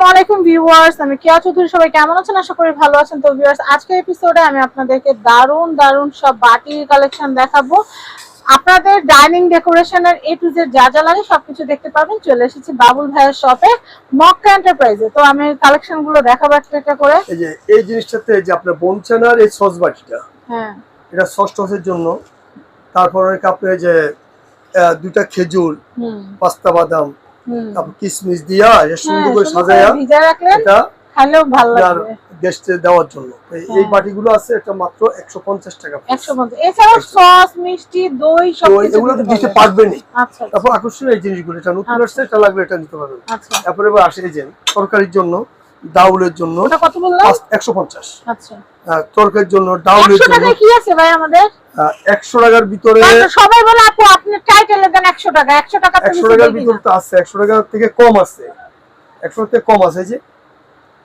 আসসালামু আলাইকুম ভিউয়ার্স আমি কেয়া চৌধুরী সবাই কেমন আছেন? আশা করি ভালো আছেন। তো ভিউয়ার্স আজকের এপিসোডে আমি আপনাদেরকে দারুণ দারুণ সব বাটির কালেকশন দেখাবো। আপনাদের ডাইনিং ডেকোরেশনের এ টু জেড যা যা লাগে সবকিছু দেখতে পাবেন। চলে এসেছি বাবুল ভাইয়ের শপে মক্কা এন্টারপ্রাইজে তো আমি কালেকশনগুলো দেখাবো একটা একটা করে। এই যে এই জিনিসটাতে যে আপনার বনচানার এই সস বাটিটা হ্যাঁ। এটা সস টসের জন্য। তারপর অনেক যে দুইটা খেজুর হুম। পাস্তা বাদাম তারপর কিশমিশ দিয়া সুন্দর হ্যাঁ, করে সুন্দর সাজায়া এটা খাইলেও ভালো লাগবে। গেস্টে দেওয়ার জন্য। এই- হ্যাঁ। বাটিগুলো আছে এটা মাত্র একশো পঞ্চাশ টাকা সস মিষ্টি দই সব তো এগুলো তো দিতে পারবে না আচ্ছা তারপর আকর্ষণীয় এই জিনিসগুলো এটা নতুন আচ্ছা। আসছে এটা নিতে আচ্ছা। তারপরে এবার আসে যে তরকারির জন্য ডাউলের জন্য একশো পঞ্চাশ। আচ্ছা। জন্য ডাউলের জন্য কি আছে ভাই আমাদের? একশো টাকার ভিতরে সবাই বলে আপু আপনি টাইটেলে দেন একশো টাকা। একশো টাকা একশো টাকার ভিতর তো আছে একশো টাকার থেকে কম আছে। একশো থেকে কম আছে যে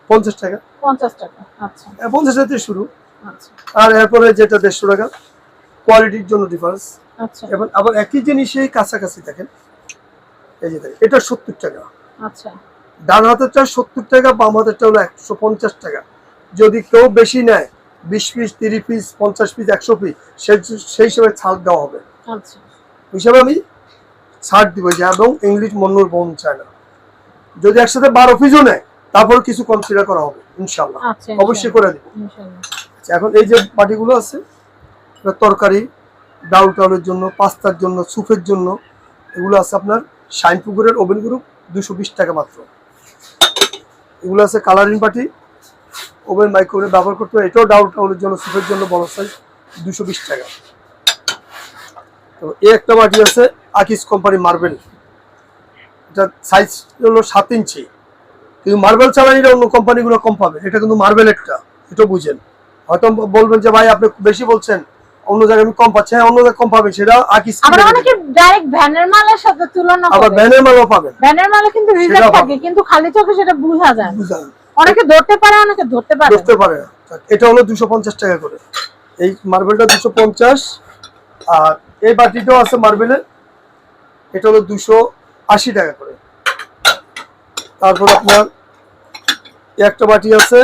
পঞ্চাশ টাকা। পঞ্চাশ টাকা আচ্ছা। পঞ্চাশ টাকা থেকে শুরু। আচ্ছা। আর এরপরে যেটা দেড়শো টাকা কোয়ালিটির জন্য ডিফারেন্স আচ্ছা। এবং আবার একই জিনিসেই কাছাকাছি দেখেন। এই যে এটা সত্তর টাকা। আচ্ছা। ডান হাতেরটা সত্তর টাকা বাম হাতেরটা হলো একশো পঞ্চাশ টাকা। যদি কেউ বেশি নেয় বিশ পিস তিরিশ পিস পঞ্চাশ পিস একশো পিস সেই হিসেবে ছাড় দেওয়া হবে। আচ্ছা। হিসাবে আমি ছাড় দিব যে এবং ইংলিশ মন্নুর বোন চায় না। যদি একসাথে বারো পিসও নেয় তারপর কিছু কনসিডার করা হবে ইনশাল্লাহ আচ্ছা অবশ্যই করে দিব। এখন এই যে বাটিগুলো আছে তরকারি ডাউল টাউলের জন্য পাস্তার জন্য স্যুপের জন্য এগুলো আছে আপনার শাইন পুকুরের ওভেন গ্রুপ দুশো বিশ টাকা মাত্র। এগুলো আছে কালারিং বাটি। ওভেন মাইক্রোওভেন ব্যবহার করতে হয়। এটাও ডাউল টাউলের জন্য স্যুপের জন্য বড় সাইজ দুশো বিশ টাকা। তো এই একটা বাটি আছে আকিস কোম্পানি মার্বেল এটা সাইজ হলো সাত ইঞ্চি। কিন্তু মার্বেল চালানিরা অন্য কোম্পানিগুলো কম পাবে। এটা কিন্তু মার্বেল একটা। এটা বুঝেন। হয়তো বলবেন যে, ভাই, আপনি বেশি বলছেন। অন্য জায়গায় আমি কম পাচ্ছি হ্যাঁ অন্য জায়গায় কম পাবেন সেটা আকিস আবার অনেকে ডাইরেক্ট ভ্যানের মালের সাথে তুলনা আবার করে। ব্যানের মালও পাবেন। ভ্যানের মালে কিন্তু সেটা থাকে কিন্তু খালি চোখে সেটা বোঝা যায়। অনেকে ধরতে পারে অনেকে ধরতে পারে। বুঝতে পারে এটা হলো দুশো পঞ্চাশ টাকা করে। এই মার্বেলটা দুশো পঞ্চাশ আর এই বাটিটাও আছে মার্বেলের। এটা হলো দুশো আশি টাকা করে। তারপর আপনার একটা বাটি আছে।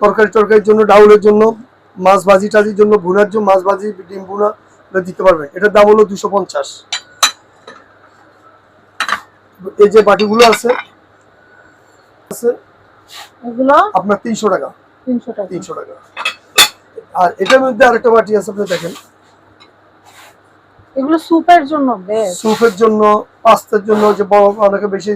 তরকারি তরকারির জন্য ডাউলের জন্য। মাছ ভাজি টাজির জন্য ভুনার জন্য মাছ ভাজি ডিম ভুনা দিতে পারবেন। এটার দাম হলো দুশো পঞ্চাশ। এই যে বাটিগুলো আছে আছে এগুলো আপনার তিনশো টাকা। তিনশো টাকা। আর এটার মধ্যে আরেকটা বাটি আছে আপনি দেখেন। এগুলো স্যুপের জন্য স্যুপের জন্য পাস্তার জন্য যে বড় অনেকে বেশি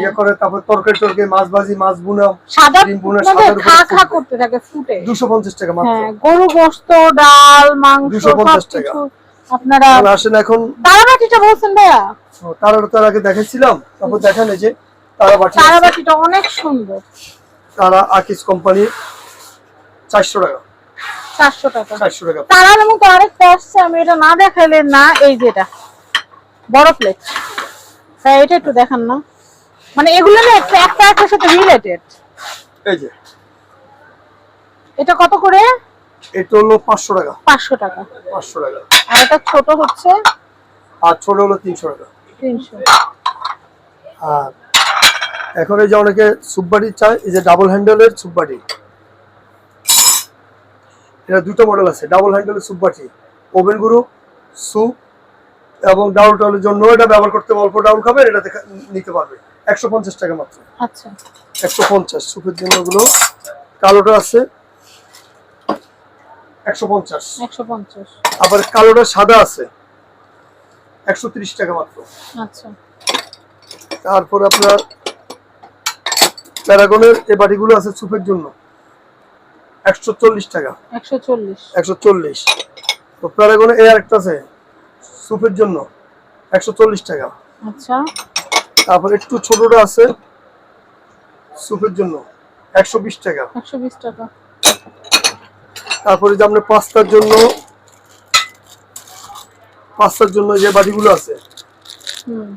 ইয়ে করে তারপর তরকারি টরকারি মাছ ভাজি মাছ বুনা সাদা ডিম মধ্যে খা খা করতে থাকে ফুটে। দুশো পঞ্চাশ টাকা মাত্র। হ্যাঁ গরু ডাল মাংস 250 সবকিছু আপনারা আসেন এখন। তারাবাটিটা বলছেন ভাইয়া? তারা তার আগে দেখেছিলাম তারপর দেখেন এই যে তারাবাটিটা। অনেক সুন্দর। তারা আকিস কোম্পানির চারশো টাকা। চারশো টাকা। চারশো টাকা। তারার মতো আরেকটা আসছে আমি এটা না দেখাইলে না এই যেটা বড় প্লেট হ্যাঁ এটা একটু দেখান না। মানে এগুলো না একটা একটা একটার সাথে রিলেটেড এই যে। এটা কত করে? এটা হলো পাঁচশো টাকা। পাঁচশো টাকা। পাঁচশো টাকা। আর এটা ছোট হচ্ছে? আর ছোট হলো তিনশো টাকা। তিনশো। আর এখন এই যে অনেকে সুপবাটি চায় এই যে ডাবল হ্যান্ডেলের সুপবাটি এটা দুটো মডেল আছে ডাবল হ্যান্ডেলের সুপবাটি ওভেন গুরু স্যুপ এবং ডাউল টাউলের জন্য এটা ব্যবহার করতে অল্প ডাউন খাবেন এটা দেখা- নিতে পারবে। একশো পঞ্চাশ টাকা মাত্র। আচ্ছা। একশো পঞ্চাশ সুপের জন্য ওগুলো। কালোটা আছে একশো পঞ্চাশ। একশো পঞ্চাশ। আবার কালোটা সাদা আছে একশো ত্রিশ টাকা মাত্র। আচ্ছা। তারপর আপনার প্যারাগনের এই বাটিগুলো আছে সুপের জন্য একশো চল্লিশ টাকা। একশো চল্লিশ। একশো চল্লিশ। তো প্যারাগনে এই আরেকটা আছে সুপের জন্য একশো চল্লিশ টাকা। আচ্ছা। তারপর একটু ছোটটা আছে। সুপের জন্য একশো বিশ টাকা। একশো বিশ টাকা। তারপরে যে আপনার পাস্তার জন্য পাস্তার জন্য যে বাটিগুলো আছে হুম।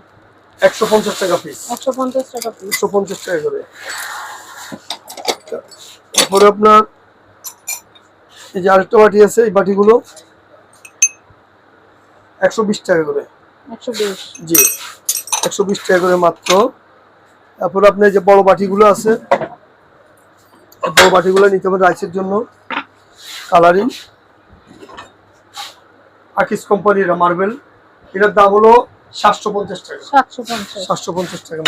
একশো পঞ্চাশ টাকা পিস একশো পঞ্চাশ টাকা পিস একশো পঞ্চাশ টাকা করে। তারপরে আপনার এই যে আরেকটা বাটি আছে এই বাটিগুলো একশো বিশ টাকা করে। একশো বিশ। জি। একশো বিশ টাকা করে মাত্র। তারপর আপনার যে বড় বাটিগুলো আছে বড় বাটিগুলো নিতে হবে রাইসের জন্য। কালারিং। আকিস কোম্পানির মার্বেল। এটার দাম হলো সাতশো পঞ্চাশ টাকা। সাতশো পঞ্চাশ। টাকা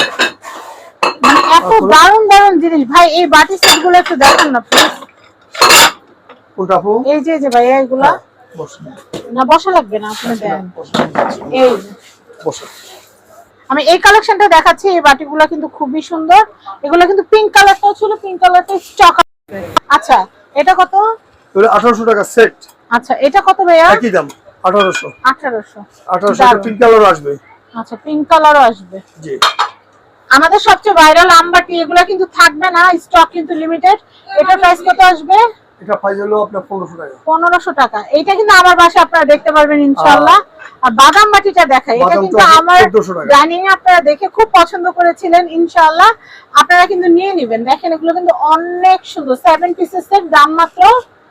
মানে এত? দারুণ দারুণ জিনিস। ভাই এই বাটি সেটগুলো একটু দেখান না প্লিজ কোনটা আপু? এই যে যে ভাই এইগুলা। হ্যাঁ, না বসা লাগবে না আপনি দেন। এই যে। আমি এই কালেকশনটা দেখাচ্ছি এই বাটিগুলো কিন্তু খুবই সুন্দর। এগুলো কিন্তু পিঙ্ক কালারটাও ছিল পিঙ্ক কালারটা স্টক আচ্ছা এটা কত? এগুলো আঠারোশো টাকা সেট আচ্ছা এটা কত ভাইয়া? একই দাম আঠারোশো। আঠারোশো। আঠারোশো দারুণ। পিঙ্ক কালার আসবে। আচ্ছা পিঙ্ক কালারও আসবে। জি। আমাদের সবচেয়ে ভাইরাল আমবাটি এগুলো কিন্তু থাকবে না স্টক কিন্তু লিমিটেড এটা প্রাইস কত আসবে? এটা প্রাইস হলো আপনার পনেরোশো টাকা। পনেরোশো টাকা। এইটা কিন্তু আমার বাসায় আপনারা দেখতে পারবেন ইনশাল্লাহ আর বাদাম বাটিটা দেখাই এটা কিন্তু আমার 1400 টাকা। ডাইনিং আপনারা দেখে খুব পছন্দ করেছিলেন ইনশাল্লাহ আপনারা কিন্তু নিয়ে নেবেন। দেখেন এগুলো কিন্তু অনেক সুন্দর। সেভেন পিসেস এর দাম মাত্র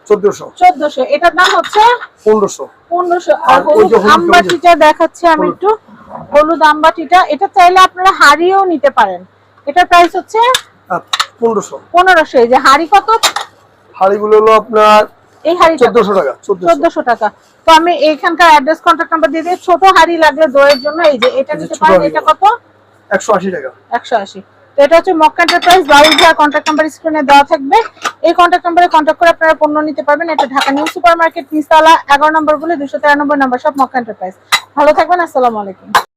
চোদ্দশো। এটার দাম হচ্ছে পনেরোশো। পনেরোশো। আর আমবাটিটা দেখাচ্ছি আমি একটু। হলুদ আমবাটিটা এটা চাইলে আপনারা হাড়িও নিতে পারেন। এটার প্রাইস হচ্ছে পনেরোশো। পনেরোশো। এই যে হাড়ি কত? হাড়িগুলো হলো আপনার এই হাড়িটা। চোদ্দশো টাকা চোদ্দশো। চোদ্দশো টাকা। তো আমি এইখানকার অ্যাড্রেস কন্ট্যাক্ট নাম্বার দিয়ে দিই। ছোট হাড়ি লাগলে দইয়ের জন্য এই যে এটা নিতে পারেন এটা কত? একশো আশি টাকা। একশো আশি। তো এটা হচ্ছে মক্কা এন্টারপ্রাইজ বাউল ভাইয়ার কন্ট্যাক্ট নাম্বার স্ক্রিনে দেওয়া থাকবে। এই কন্ট্যাক্ট নাম্বারে কন্ট্যাক্ট করে আপনারা পণ্য নিতে পারবেন। এটা ঢাকা নিউ সুপার মার্কেট নিস্তালা এগারো নম্বর বলে দুশো তেরানব্বই নম্বর সব মক্কা এন্টারপ্রাইজ ভালো থাকবেন আসসালামু আলাইকুম।